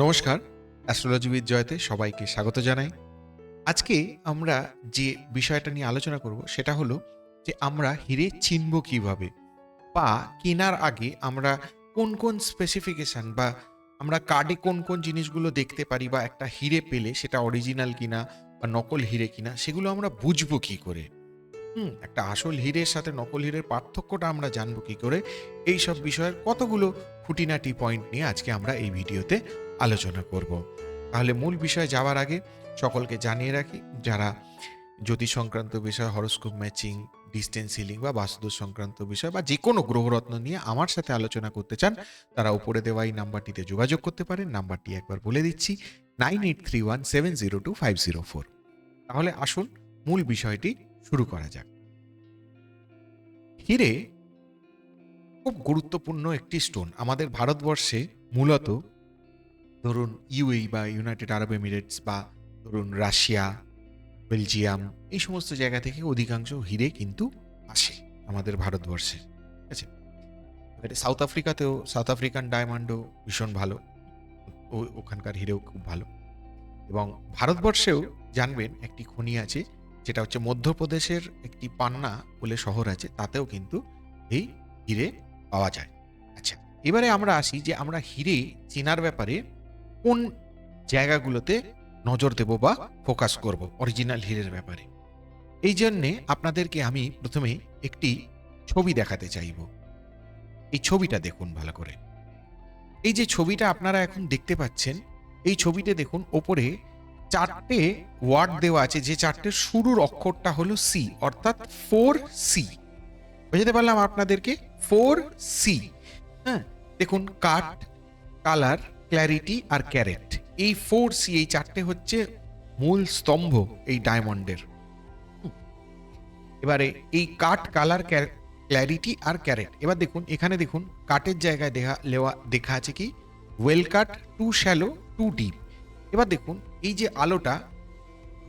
নমস্কার, অ্যাস্ট্রোলজিবিদ জয়তে সবাইকে স্বাগত জানাই। আজকে আমরা যে বিষয়টা নিয়ে আলোচনা করব সেটা হলো যে আমরা হিরে চিনব কীভাবে বা কেনার আগে আমরা কোন কোন স্পেসিফিকেশন বা আমরা কার্ডে কোন কোন জিনিসগুলো দেখতে পারি বা একটা হিরে পেলে সেটা অরিজিনাল কিনা বা নকল হিরে কিনা সেগুলো আমরা বুঝব কি করে? হুম, একটা আসল হিরের সাথে নকল হিরের পার্থক্যটা আমরা জানব কি করে? এই সব বিষয়ের কতগুলো খুঁটিনাটি পয়েন্ট নিয়ে আজকে আমরা এই ভিডিওতে আলোচনা করব। তাহলে মূল বিষয়ে যাওয়ার আগে সকলকে জানিয়ে রাখি, যারা জ্যোতিষ সংক্রান্ত বিষয়, হরস্কোপ ম্যাচিং, ডিস্টেন্স হিলিং বা বাস্তুদোষ সংক্রান্ত বিষয় বা যে কোনো গ্রহরত্ন নিয়ে আমার সাথে আলোচনা করতে চান, তারা উপরে দেওয়া এই নাম্বারটিতে যোগাযোগ করতে পারেন। নাম্বারটি একবার বলে দিচ্ছি, nine eight three one seven zero two five zero four. তাহলে আসুন, মূল বিষয়টি শুরু করা যাক। হিরে খুব গুরুত্বপূর্ণ একটি স্টোন। আমাদের ভারতবর্ষে মূলত ধরুন ইউএই বা ইউনাইটেড আরব এমিরেটস বা ধরুন রাশিয়া, বেলজিয়াম, এই সমস্ত জায়গা থেকে অধিকাংশ হিরে কিন্তু আসে আমাদের ভারতবর্ষে। ঠিক আছে? এবারে সাউথ আফ্রিকাতেও সাউথ আফ্রিকান ডায়মন্ডও ভীষণ ভালো। ও- ওখানকার হিরেও খুব ভালো। এবং ভারতবর্ষেও জানবেন একটি খনি আছে, যেটা হচ্ছে মধ্যপ্রদেশের একটি পান্না বলে শহর আছে, তাতেও কিন্তু এই হিরে পাওয়া যায়। আচ্ছা এবারে আমরা আসি যে আমরা হিরে চেনার ব্যাপারে কোন জায়গাগুলোতে নজর দেব বা ফোকাস করব অরিজিনাল হিরের ব্যাপারে। এই জন্যে আপনাদেরকে আমি প্রথমে একটি ছবি দেখাতে চাইব। এই ছবিটা দেখুন ভালো করে। এই যে ছবিটা আপনারা এখন দেখতে পাচ্ছেন, এই ছবিতে দেখুন ওপরে চারটে ওয়ার্ড দেওয়া আছে, যে চারটের শুরুর অক্ষরটা হলো সি অর্থাৎ ফোর সি বুঝতে পারলাম আপনাদেরকে? ফোর সি হ্যাঁ দেখুন কাট কালার ক্ল্যারিটি আর ক্যারেট এই ফোর সি এই চারটে হচ্ছে মূল স্তম্ভ এই ডায়মন্ডের এবারে এই কাট কালার ক্ল্যারিটি আর ক্যারেট এবার দেখুন, এখানে দেখুন কাটের জায়গায় দেখা লেওয়া, দেখা আছে কি? Well cut too shallow too deep এবার দেখুন, এই যে আলোটা,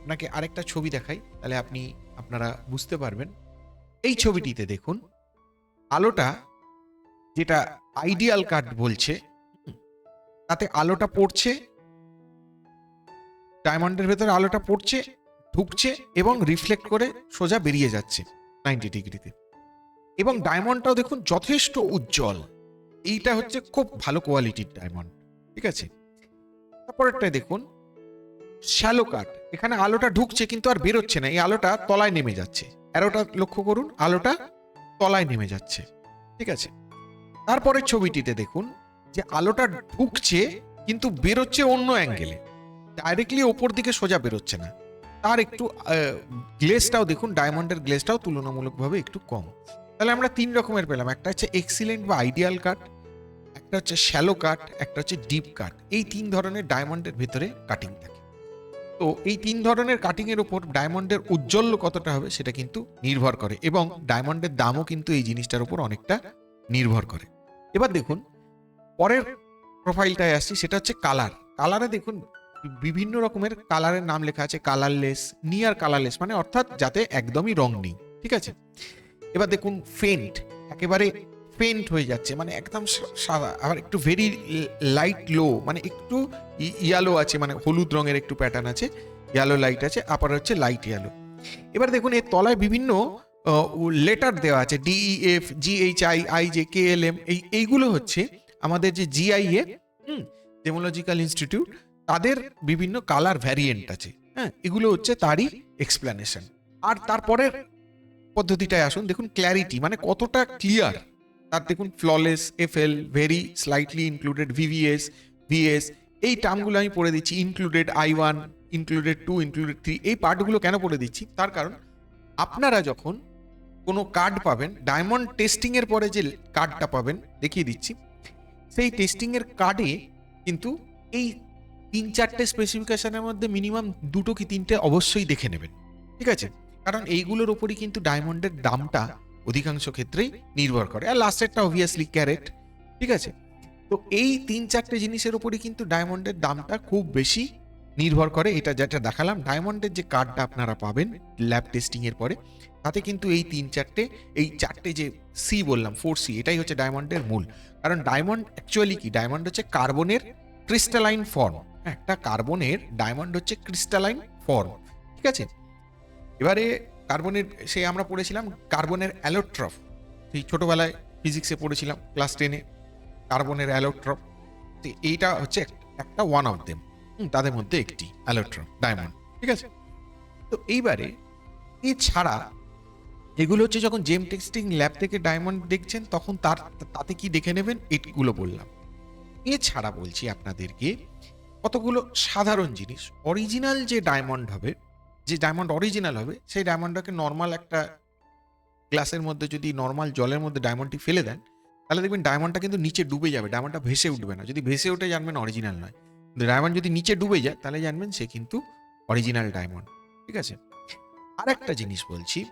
আপনাকে আরেকটা ছবি দেখাই, তাহলে আপনি, আপনারা বুঝতে পারবেন। এই ছবিটিতে দেখুন, আলোটা যেটা আইডিয়াল কাট বলছে তাতে আলোটা পড়ছে। ডায়মন্ডের ভেতরে আলোটা পড়ছে, ঢুকছে এবং রিফ্লেক্ট করে সোজা বেরিয়ে যাচ্ছে নাইনটি ডিগ্রিতে। এবং ডায়মন্ডটাও দেখুন যথেষ্ট উজ্জ্বল। এইটা হচ্ছে খুব ভালো কোয়ালিটির ডায়মন্ড, ঠিক আছে? তারপরেরটায় দেখুন, শ্যালো কাট। এখানে আলোটা ঢুকছে কিন্তু আর বেরোচ্ছে না, এই আলোটা তলায় নেমে যাচ্ছে। অ্যারোটা লক্ষ্য করুন, আলোটা তলায় নেমে যাচ্ছে, ঠিক আছে? তারপরের ছবিটিতে দেখুন যে আলোটা ঢুকছে, কিন্তু বেরোচ্ছে অন্য অ্যাঙ্গেলে ডাইরেক্টলি ওপর দিকে সোজা বেরোচ্ছে না। তার একটু গ্লেসটাও দেখুন ডায়মন্ডের গ্লেসটাও তুলনামূলকভাবে একটু কম। তাহলে আমরা তিন রকমের পেলাম। একটা হচ্ছে এক্সিলেন্ট বা আইডিয়াল কাট একটা হচ্ছে শ্যালো কাট একটা হচ্ছে ডিপ কাট এই তিন ধরনের ডায়মন্ডের ভিতরে কাটিং থাকে। তো এই তিন ধরনের কাটিংয়ের উপর ডায়মন্ডের উজ্জ্বল্য কতটা হবে সেটা কিন্তু নির্ভর করে এবং ডায়মন্ডের দামও কিন্তু এই জিনিসটার উপর অনেকটা নির্ভর করে। এবার দেখুন পরের প্রোফাইলটায় আসছি, সেটা হচ্ছে কালার কালারে দেখুন, বিভিন্ন রকমের কালারের নাম লেখা আছে কালারলেস নিয়ার কালারলেস মানে অর্থাৎ যাতে একদমই রং নেই, ঠিক আছে? এবার দেখুন ফেন্ট একেবারে ফেন্ট হয়ে যাচ্ছে মানে একদম সাদা আবার একটু ভেরি লাইট লো মানে একটু ইয়ালো আছে মানে হলুদ রঙের একটু প্যাটার্ন আছে ইয়ালো লাইট আছে আবার হচ্ছে লাইট ইয়ালো এবার দেখুন, এর তলায় বিভিন্ন লেটার দেওয়া আছে DEF GH I I J K L M এই, এইগুলো হচ্ছে আমাদের যে জিআইএ হুম ডেমোলজিক্যাল ইনস্টিটিউট তাদের বিভিন্ন কালার ভ্যারিয়েন্ট আছে হ্যাঁ এগুলো হচ্ছে তারই এক্সপ্লেনেশন আর তারপরের পদ্ধতিটায় আসুন দেখুন ক্ল্যারিটি মানে কতটা ক্লিয়ার তার দেখুন flawless FL very slightly included VVS VS এই টার্মগুলো আমি পড়ে দিচ্ছি included I one included two included three এই পার্টগুলো কেন পড়ে দিচ্ছি? তার কারণ আপনারা যখন কোনো কার্ড পাবেন ডায়মন্ড টেস্টিংয়ের পরে যে কার্ডটা পাবেন দেখিয়ে দিচ্ছি সেই টেস্টিংয়ের কার্ডে কিন্তু এই তিন চারটে স্পেসিফিকেশনের মধ্যে মিনিমাম দুটো কি তিনটে অবশ্যই দেখে নেবেন, ঠিক আছে? কারণ এইগুলোর ওপরই কিন্তু ডায়মন্ডের দামটা অধিকাংশ ক্ষেত্রেই নির্ভর করে। আর লাস্টেরটা অবভিয়াসলি ক্যারেট ঠিক আছে? তো এই তিন চারটে জিনিসের উপরই কিন্তু ডায়মন্ডের দামটা খুব বেশি নির্ভর করে। এটা যেটা দেখালাম ডায়মন্ডের যে কার্ডটা আপনারা পাবেন ল্যাব টেস্টিংয়ের পরে তাতে কিন্তু এই তিন চারটে, এই চারটে যে সি বললাম ফোর সি এটাই হচ্ছে ডায়মন্ডের মূল। কারণ ডায়মন্ড অ্যাকচুয়ালি কি? ডায়মন্ড হচ্ছে কার্বনের ক্রিস্টালাইন ফর্ম একটা কার্বনের ডায়মন্ড হচ্ছে ক্রিস্টালাইন ফর্ম ঠিক আছে? এবারে কার্বনের সে আমরা পড়েছিলাম কার্বনের অ্যালোট্রফ সেই ছোটোবেলায় ফিজিক্সে পড়েছিলাম ক্লাস টেনে কার্বনের অ্যালোট্রফ তো এইটা হচ্ছে একটা ওয়ান অফ দেম তাদের মধ্যে একটি অ্যালোট্রফ ডায়মন্ড ঠিক আছে? তো এইবারে এছাড়া এগুলো হচ্ছে যখন জেম টেক্সটিং ল্যাব থেকে ডায়মন্ড দেখছেন, তখন তার, তাতে কি দেখে নেবেন? এগুলো বললাম। এছাড়া বলছি আপনাদেরকে কতগুলো সাধারণ জিনিস। অরিজিনাল যে ডায়মন্ড হবে, যে ডায়মন্ড অরিজিনাল হবে, সেই ডায়মন্ডটাকে নর্মাল একটা গ্লাসের মধ্যে যদি নর্মাল জলের মধ্যে ডায়মন্ডটি ফেলে দেন, তাহলে দেখবেন ডায়মন্ডটা কিন্তু নিচে ডুবে যাবে। ডায়মন্ডটা ভেসে উঠবে না। যদি ভেসে ওঠে জানবেন অরিজিনাল নয়। ডায়মন্ড যদি নিচে ডুবে যায়, তাহলে জানবেন সে কিন্তু অরিজিনাল ডায়মন্ড ঠিক আছে? আর একটা জিনিস বলছি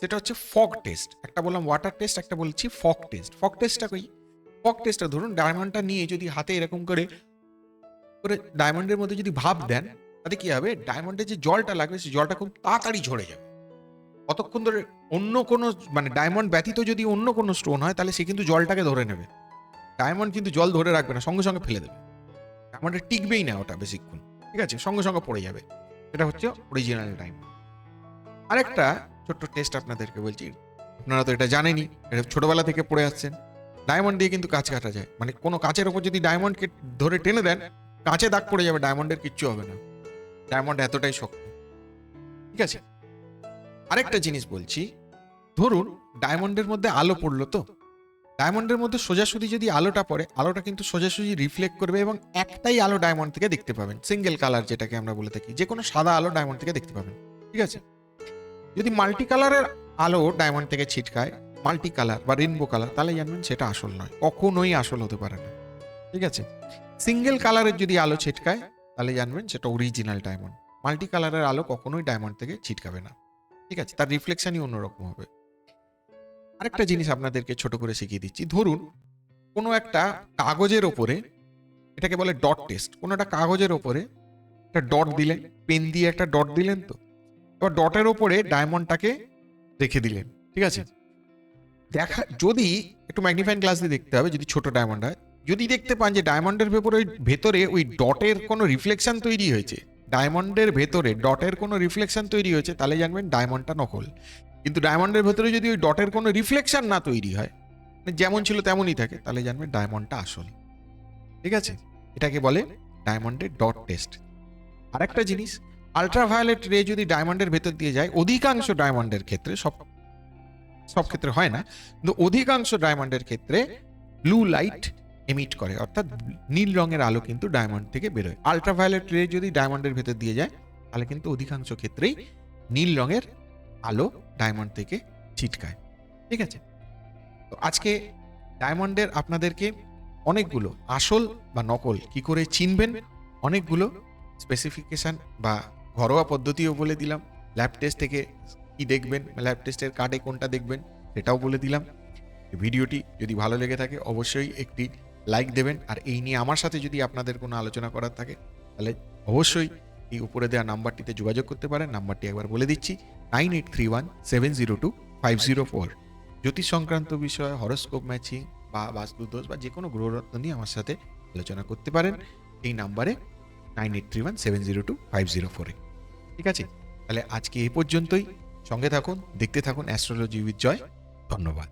সেটা হচ্ছে ফগ টেস্ট। একটা বললাম ওয়াটার টেস্ট একটা বলছি ফগ টেস্ট। ফগ টেস্টটা কই? ফগ টেস্টটা ধরুন ডায়মন্ডটা নিয়ে যদি হাতে এরকম করে করে ডায়মন্ডের মধ্যে যদি ভাব দেন, তাতে কি হবে? ডায়মন্ডের যে জলটা লাগবে, সেই জলটা খুব তাড়াতাড়ি ঝরে যাবে। কতক্ষণ ধরে অন্য কোনো মানে ডায়মন্ড ব্যতীত যদি অন্য কোনো স্টোন হয়, তাহলে সে কিন্তু জলটাকে ধরে নেবে। ডায়মন্ড কিন্তু জল ধরে রাখবে না, সঙ্গে সঙ্গে ফেলে দেবে। ডায়মন্ডে টিকবেই না ওটা বেশিক্ষণ ঠিক আছে? সঙ্গে সঙ্গে পড়ে যাবে। এটা হচ্ছে অরিজিনাল ডায়মন্ড আরেকটা ছোট্ট টেস্ট আপনাদেরকে বলছি। আপনারা তো এটা জানেনই, এটা ছোটোবেলা থেকে পড়ে আসছেন। ডায়মন্ড দিয়ে কিন্তু কাঁচ কাটা যায়। মানে কোনো কাঁচের ওপর যদি ডায়মন্ডকে ধরে টেনে দেন, কাঁচে দাগ পড়ে যাবে ডায়মন্ডের কিচ্ছু হবে না। ডায়মন্ড এতটাই শক্ত। ঠিক আছে? আরেকটা জিনিস বলছি, ধরুন ডায়মন্ডের মধ্যে আলো পড়ল তো। ডায়মন্ডের মধ্যে সোজাসুজি যদি আলোটা পড়ে, আলোটা কিন্তু সোজাসুজি রিফ্লেক্ট করবে এবং একটাই আলো ডায়মন্ড থেকে দেখতে পাবেন। সিঙ্গেল কালার যেটাকে আমরা বলে থাকি যে কোনো সাদা আলো ডায়মন্ড থেকে দেখতে পাবেন। ঠিক আছে? যদি মাল্টি কালারের আলো ডায়মন্ড থেকে ছিটকায় মাল্টি কালার বা রেনবো কালার তাহলে জানবেন সেটা আসল নয় কখনোই আসল হতে পারে না। ঠিক আছে? সিঙ্গেল কালারের যদি আলো ছিটকায় তাহলে জানবেন সেটা অরিজিনাল ডায়মন্ড মাল্টি কালারের আলো কখনোই ডায়মন্ড থেকে ছিটকাবে না। ঠিক আছে? তার রিফ্লেকশনই অন্যরকম হবে। আরেকটা জিনিস আপনাদেরকে ছোট করে শিখিয়ে দিচ্ছি। ধরুন কোনো একটা কাগজের ওপরে এটাকে বলে ডট টেস্ট কোনো একটা কাগজের ওপরে একটা ডট দিলেন পেন দিয়ে একটা ডট দিলেন তো? এবার ডটের ওপরে ডায়মন্ডটাকে রেখে দিলেন, ঠিক আছে? দেখা, যদি একটু ম্যাগনিফাইং গ্লাস দিয়ে দেখতে হবে, যদি ছোট ডায়মন্ড হয়। যদি দেখতে পান যে ডায়মন্ডের ভেতরে ভেতরে ওই ডটের কোনো রিফ্লেকশন তৈরি হয়েছে, ডায়মন্ডের ভেতরে ডটের কোনো রিফ্লেকশন তৈরি হয়েছে, তাহলে জানবেন ডায়মন্ডটা নকল। কিন্তু ডায়মন্ডের ভেতরে যদি ওই ডটের কোনো রিফ্লেকশন না তৈরি হয় মানে যেমন ছিল তেমনই থাকে, তাহলে জানবেন ডায়মন্ডটা আসল। ঠিক আছে? এটাকে বলে ডায়মন্ডের ডট টেস্ট। আরেকটা জিনিস আলট্রাভায়োলেট রে যদি ডায়মন্ডের ভেতর দিয়ে যায়, অধিকাংশ ডায়মন্ডের ক্ষেত্রে সব সব ক্ষেত্রে হয় না, কিন্তু অধিকাংশ ডায়মন্ডের ক্ষেত্রে ব্লু লাইট এমিট করে, অর্থাৎ নীল রঙের আলো কিন্তু ডায়মন্ড থেকে বেরোয়। আলট্রাভায়োলেট রে যদি ডায়মন্ডের ভেতর দিয়ে যায়, তাহলে কিন্তু অধিকাংশ ক্ষেত্রেই নীল রঙের আলো ডায়মন্ড থেকে ছিটকায়। ঠিক আছে? তো আজকে ডায়মন্ডের আপনাদেরকে অনেকগুলো আসল বা নকল কি করে চিনবেন, অনেকগুলো স্পেসিফিকেশান বা ঘরোয়া পদ্ধতিও বলে দিলাম। ল্যাব টেস্ট থেকে কি দেখবেন? ল্যাব টেস্টের কার্ডে কোনটা দেখবেন? সেটাও বলে দিলাম। ভিডিওটি যদি ভালো লেগে থাকে, অবশ্যই একটি লাইক দেবেন। আর এই নিয়ে আমার সাথে যদি আপনাদের কোনো আলোচনা করার থাকে, তাহলে অবশ্যই এই উপরে দেওয়া নাম্বারটিতে যোগাযোগ করতে পারেন। নাম্বারটি একবার বলে দিচ্ছি nine eight three one seven zero two five zero four জ্যোতিষ সংক্রান্ত বিষয় হরস্কোপ ম্যাচিং বা বাস্তুদোষ বা যে কোনো গ্রহরত্ন নিয়ে আমার সাথে আলোচনা করতে পারেন। এই নাম্বারে nine eight three one seven zero two five zero ফোরে ঠিক আছে? তাহলে আজকে এই পর্যন্তই। সঙ্গে থাকুন দেখতে থাকুন অ্যাস্ট্রোলজি উইথ জয়। ধন্যবাদ।